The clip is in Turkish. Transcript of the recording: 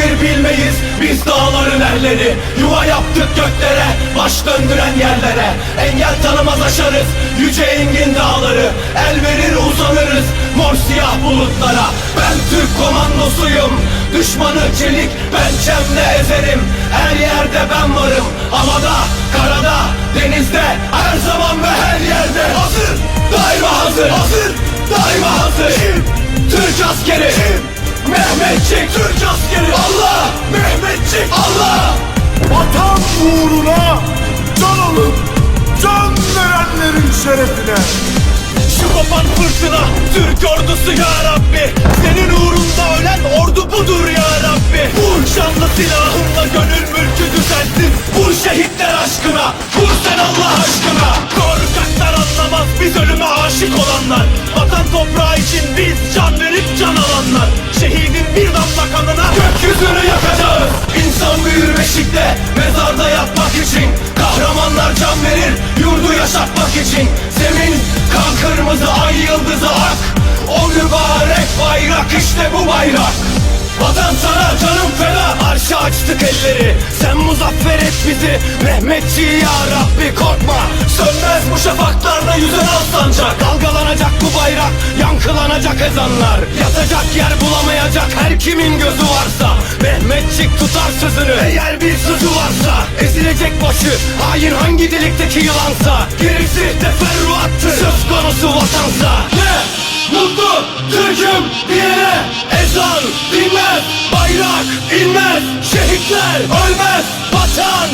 nedir bilmeyiz. Biz dağların erleri Yuva yaptık göklere Baş döndüren yerlere. Engel tanımaz aşarız Yüce engin dağları. El verir uzanırız Mor siyah bulutlara. Ben Türk komandosuyum Düşmanı çelik pençemle ezerim. Her yerde ben varım Havada, Mehmetçik Türk askeri. Allah! Mehmetçik. Allah! Vatan uğruna can alıp can verenlerin şerefine. Şu kopan fırtına Türk ordusu ya Rabbi. Senin uğrunda ölen ordu budur ya Rabbi. Vur şanlı silahınla gönül mülkü düzelsin Vur şehitler aşkına Vur sen Allah aşkına. Korkaklar anlamaz biz ölüme aşık olanlar bir damla kanına Gökyüzünü yakacağız. İnsan büyür beşikte Mezarda yatmak için. Kahramanlar can verir Yurdu yaşatmak için. Zemin kan kırmızı ay yıldızı ak. O mübarek bayrak işte bu bayrak. Vatan sana canım feda. Arşa açtık elleri. Sen muzaffer et bizi. Mehmetçi ya Rabbi korkma. Sönmez bu şafaklarda yüzen al sancak Dalgalanacak bu bayrak Yankılanacak ezanlar Yatacak yer bulamayacak her kimin gözü varsa. Mehmetçik tutar sözünü Eğer bir sözü varsa. Ezilecek başı Hain hangi delikteki yılansa. Gerisi teferruattır Söz konusu vatansa. Ne? Mutlu Türk'üm diyene Ezan dinmez Bayrak inmez Şehitler ölmez Vatan